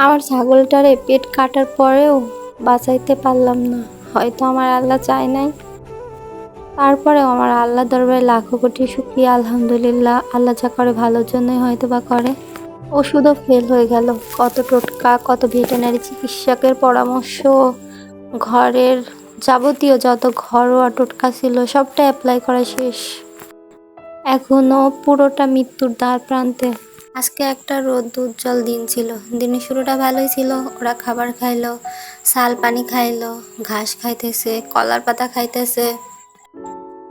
আমার ছাগলটারে পেট কাটার পরেও বাঁচাইতে পারলাম না। হয়তো আমার আল্লাহ চায় নাই। তারপরেও আমার আল্লাহ দরবারে লাখো কোটি শুক্রিয়া, আলহামদুলিল্লাহ। আল্লাহ যা করে ভালোর জন্যই হয়তো বা করে। ওষুধও ফেল হয়ে গেল। কত টোটকা, কত ভেটেনারি চিকিৎসকের পরামর্শ, ঘরের যাবতীয় যত ঘরোয়া টোটকা ছিল সবটা অ্যাপ্লাই করা শেষ। এখনও পুরোটা মৃত্যুর দ্বার প্রান্তে। আজকে একটা রোদ উজ্জ্বল দিন ছিল। দিনের শুরুটা ভালোই ছিল। ওরা খাবার খাইলো, শাল পানি খাইলো, ঘাস খাইতেছে, কলার পাতা খাইতেছে।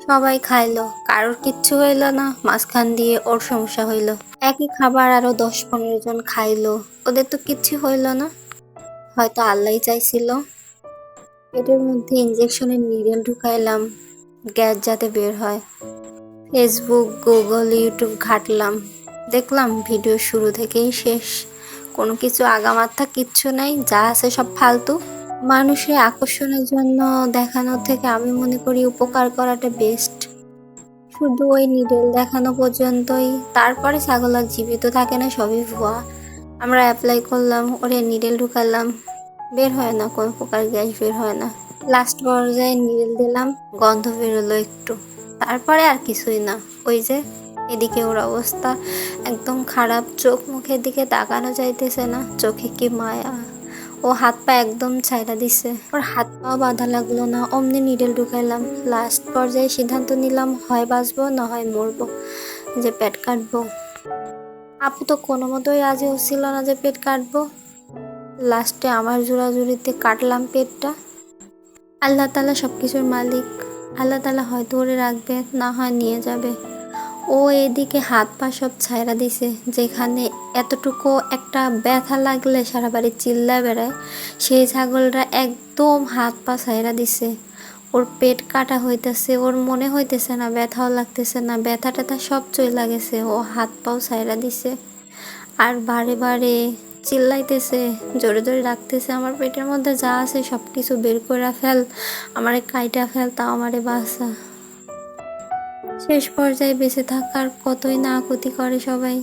সবাই খাইলো। কারোর কিচ্ছু হইল না। মাঝখান দিয়ে ওর সমস্যা হইল। একই খাবার আরও দশ পনেরো জন খাইলো। ওদের তো কিচ্ছু হইল না। হয়তো আল্লাহই চাইছিল। পেটের মধ্যে ইঞ্জেকশনের নিডেল ঢুকাইলাম। গ্যাস যাতে বের হয়। ফেসবুক গুগল ইউটিউব ঘাটলাম। দেখলাম ভিডিও শুরু থেকেই শেষ। কোনো কিছু আগামাথা কিচ্ছু নাই, যা আছে সব ফালতু। মানুষের আকর্ষণের জন্য দেখানোর থেকে আমি মনে করি উপকার করাটা বেস্ট শুধু ওই নিডেল দেখানো পর্যন্তই। তারপরে ছাগল আর জীবিত থাকে না, সবই ভুয়া। আমরা অ্যাপ্লাই করলাম, ওরে নিডেল ঢুকালাম। বের হয় না, কোনো প্রকার গ্যাস বের হয় না। লাস্ট পর্যায়ে নিডেল দিলাম, গন্ধ বেরোলো একটু। তারপরে আর কিছুই না। ওই যে এদিকে ওর অবস্থা একদম খারাপ, চোখ মুখের দিকে তাকানো যাইতেছে না, চোখে কি মায়া। ও হাত পা একদম ছাইড়া দিছে। ওর হাত পাও বাঁধা লাগল না, অমনি নিডেল ঢুকাইলাম। লাস্ট পর্যায়ে সিদ্ধান্ত নিলাম, হয় বাঁচবো, না হয় মরবো, যে পেট কাটবো। আপু তো কোনো মতোই রাজি হচ্ছিল না যে পেট কাটবো। লাস্টে আমার জোড়াজুড়িতে কাটলাম পেটটা। আল্লাহ তালা সব কিছুর মালিক। আল্লাহ তালা হয়তো ওরে রাখবে, না হয় নিয়ে যাবে। ও এদিকে হাত পা সব ছাইরা দিছে, যেখানে এতটুকু একটা ব্যথা লাগলে সারা বাড়ি চিল্লা বেড়ায়। সেই ছাগলরা একদম হাত পা ছায়রা দিছে। ওর পেট কাটা হইতেছে, ওর মনে হইতেছে না, ব্যথাও লাগতেছে না, ব্যথা ট্যাথা সব চইলা গেছে, ও হাত পাও ছাইরা দিছে। আর বারে বারে চিল্লাইতেছে, জোরে জোরে ডাকতেছে, আমার পেটের মধ্যে যা আছে সব কিছু বের করে ফেল, আমারে কাইটা ফেল, তাও আমারে বাসা শেষ পর্যায়ে বেঁচে থাকার কতই না ক্ষতি করে সবাই।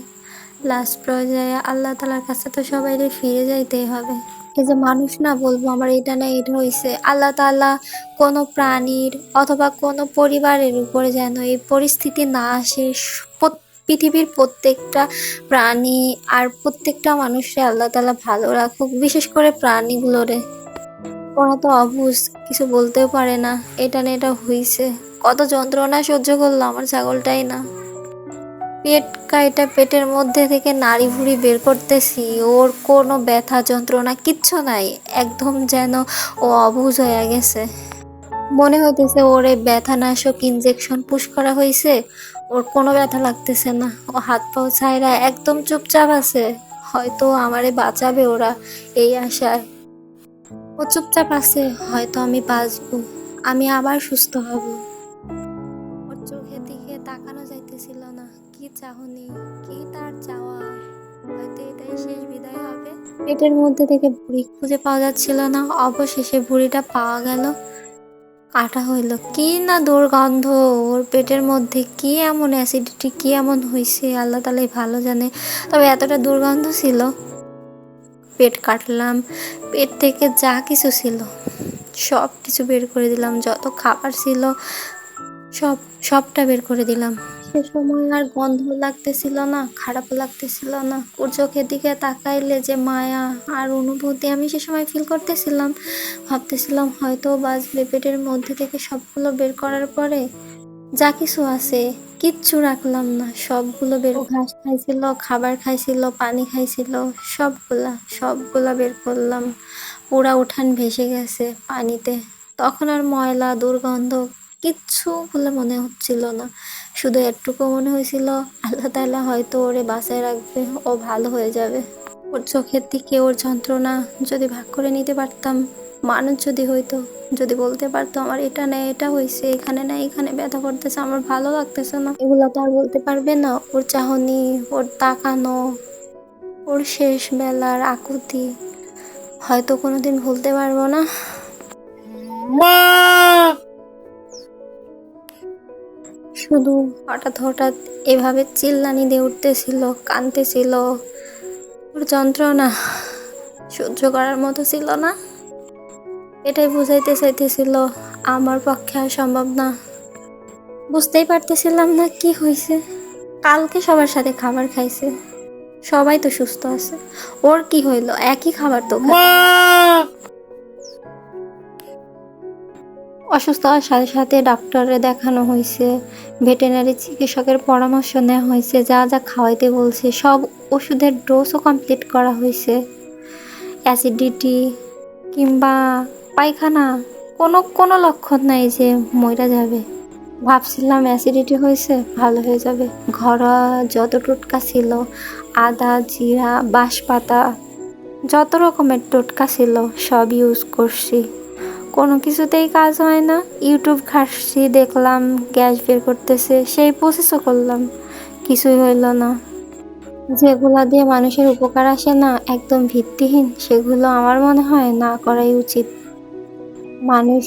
লাস্ট পর্যায়ে আল্লাহ তালার কাছে তো সবাই ফিরে যাইতেই হবে। এই যে মানুষ না বলব, আমার এটা না এটা হয়েছে আল্লাহ তাআলা কোনো প্রাণীর অথবা কোনো পরিবারের উপরে যেন এই পরিস্থিতি না আসে পৃথিবীর প্রত্যেকটা প্রাণী আর প্রত্যেকটা মানুষকে আল্লাহ তালা ভালো রাখুক, বিশেষ করে প্রাণীগুলোরে। ওরা তো অবুঝ, কিছু বলতেও পারে না। এটা না এটা হইছে। কত যন্ত্রণা সহ্য করল আমার ছাগলটাই না। পেট কাইটা পেটের মধ্যে থেকে নাড়ি ভুড়ি বের করতেছি, ওর কোনো ব্যথা যন্ত্রণা কিচ্ছু নাই, একদম যেন ও অবুঝ হয়ে গেছে। মনে হইতেছে ওর ওরে ব্যথানাশক ইনজেকশন পুশ করা হয়েছে ওর কোনো ব্যথা লাগতেছে না। ও হাত পাও ছাইরা একদম চুপচাপ আছে। হয়তো আমারে বাঁচাবে ওরা এই আশায়। ও চুপচাপ আছে, হয়তো আমি বাঁচবো। আমি আবার সুস্থ হব। ওর চোখের দিকে তাকানো যাইতেছিল না। কি চাহনি, কি তার চাওয়া? হয়তো এটাই শেষ বিদায় হবে। পেটের মধ্যে থেকে বুড়ি খুঁজে পাওয়া যাচ্ছিল না। অবশেষে বুড়িটা পাওয়া গেল। কাটা হইল। কি না দুর্গন্ধ! ওর পেটের মধ্যে কি এমন অ্যাসিডিটি কি এমন হয়েছে আল্লাহ তালাই ভালো জানে। তবে এতটা দুর্গন্ধ ছিল। পেট কাটলাম, পেট থেকে যা কিছু ছিল, সব কিছু বের করে দিলাম, যত খাবার ছিল, সব, সবটা বের করে দিলাম। সে সময় আর গন্ধ লাগতেছিল না, খারাপ লাগতেছিল না। ওর চোখের দিকে তাকাইলে যে মায়া আর অনুভূতি আমি সে সময় ফিল করতেছিলাম। ভাবতেছিলাম হয়তো বাঁচবে পেটের মধ্যে থেকে সবগুলো বের করার পরে যা কিছু আছে, কিচ্ছু রাখলাম না। সবগুলো বের ঘাস খাইছিল, খাবার খাইছিল, পানি খাইছিল, সবগুলা সবগুলা বের করলাম। পুরা উঠান ভেসে গেছে পানিতে। তখন আর ময়লা, দুর্গন্ধ কিচ্ছু বলে মনে হচ্ছিল না। শুধু এটুকু মনে হয়েছিল, আল্লাহ তাআলা হয়তো ওরে বাঁচায় রাখবে, ও ভালো হয়ে যাবে। ওর চোখের দিকে ওর যন্ত্রণা যদি ভাগ করে নিতে পারতাম মানুষ যদি হইতো যদি বলতে পারতো আমার এটা নেই এটা হয়েছে এখানে না এখানে ব্যথা করতেছে আমার ভালো লাগতেছে না। এগুলো তো আর বলতে পারবে না। ওর চাহনি ওর তাকানো ওর শেষ বেলার আকুতি হয়তো কোনোদিন ভুলতে পারব না। শুধু হঠাৎ হঠাৎ এভাবে চিল্লানি দিয়ে উঠতেছিল কানতেছিল ওর যন্ত্রণা সহ্য করার মতো ছিল না। এটাই বুঝাইতে চাইতেছিল আমার পক্ষে আর সম্ভব না। বুঝতেই পারতেছিলাম না কি হয়েছে কালকে সবার সাথে খাবার খাইছে। সবাই তো সুস্থ আছে। ওর কি হইল? একই খাবার তো অসুস্থ হওয়ার সাথে সাথে ডাক্তারে দেখানো হয়েছে ভেটেনারি চিকিৎসকের পরামর্শ নেওয়া হয়েছে যা যা খাওয়াইতে বলছে সব ওষুধের ডোজও কমপ্লিট করা হয়েছে অ্যাসিডিটি কিংবা পায়খানা। কোনো কোনো লক্ষণ নাই যে মইরা যাবে। ভাবছিলাম অ্যাসিডিটি হয়েছে ভালো হয়ে যাবে। ঘরোয়া যত টোটকা ছিল, আদা, জিরা, বাঁশপাতা, যত রকমের টোটকা ছিল, সব ইউজ করছি। কোনো কিছুতেই কাজ হয় না। ইউটিউব ঘাটছি, দেখলাম, গ্যাস বের করতেছে, সেই প্রসেসও করলাম। কিছুই হইল না। যেগুলা দিয়ে মানুষের উপকার আসে না, একদম ভিত্তিহীন, সেগুলো আমার মনে হয় না করাই উচিত। মানুষ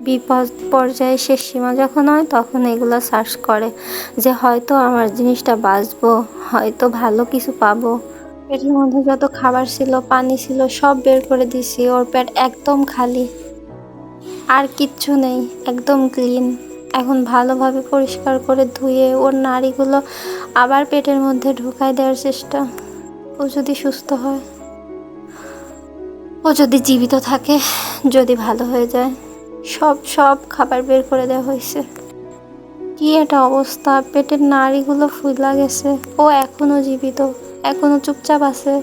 বিপদ পর্যায়ে শেষ সীমা যখন হয়, তখন এগুলো সার্চ করে যে হয়তো আমার জিনিসটা বাঁচবো, হয়তো ভালো কিছু পাবো। পেটের মধ্যে যত খাবার ছিল, পানি ছিল, সব বের করে দিছি, ওর পেট একদম খালি। আর কিচ্ছু নেই, একদম ক্লিন এখন ভালোভাবে পরিষ্কার করে ধুয়ে ওর নাড়িগুলো আবার পেটের মধ্যে ঢুকাই দেওয়ার চেষ্টা। ও যদি সুস্থ হয়। ও যদি জীবিত থাকে, যদি ভালো হয়ে যায়, সব সব খাবার বের করে দেওয়া হয়েছে। কি একটা অবস্থা, পেটের নাড়িগুলো ফুলা গেছে। ও এখনও জীবিত, এখনও চুপচাপ আছে।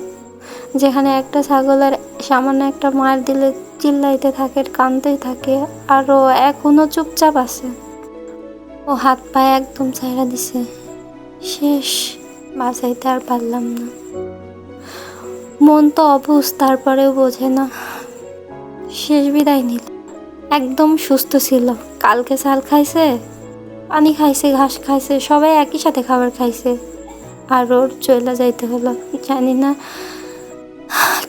যেখানে একটা ছাগলের সামান্য একটা মার দিলে চিল্লাইতে থাকে, কানতেই থাকে, আর ও এখনও চুপচাপ আছে। ও হাত পায়ে একদম ছাইরা দিছে। শেষ, বাঁচাইতে আর পারলাম না। মন তো অবুজ তারপরেও বোঝে না। শেষ বিদায় নিল। একদম সুস্থ ছিল। কালকে চাল খাইছে, পানি খাইছে, ঘাস খাইছে, সবাই একই সাথে খাবার খাইছে। আর ওর চলে যাইতে হলো। জানি না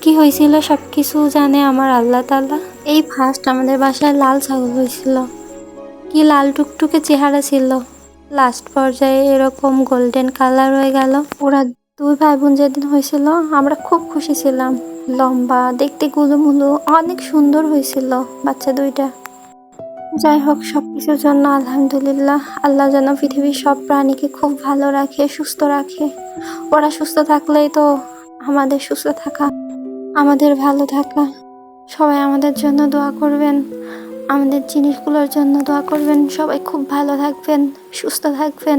কি হয়েছিল সব কিছু জানে আমার আল্লাহ তাল্লাহ এই ফার্স্ট আমাদের বাসায় লাল ছাগল হয়েছিল কি লাল টুকটুকে চেহারা ছিল। লাস্ট পর্যায়ে এরকম গোল্ডেন কালার হয়ে গেল। ওরা দুই ভাই বোন যেদিন হয়েছিল, আমরা খুব খুশি ছিলাম। লম্বা, দেখতে গুলুমুলু অনেক সুন্দর হয়েছিল বাচ্চা দুইটা। যাই হোক সব কিছুর জন্য আলহামদুলিল্লাহ, আল্লাহ যেন পৃথিবীর সব প্রাণীকে খুব ভালো রাখে, সুস্থ রাখে। ওরা সুস্থ থাকলেই তো আমাদের সুস্থ থাকা, আমাদের ভালো থাকা। সবাই আমাদের জন্য দোয়া করবেন, আমাদের জিনিসগুলোর জন্য দোয়া করবেন। সবাই খুব ভালো থাকবেন, সুস্থ থাকবেন।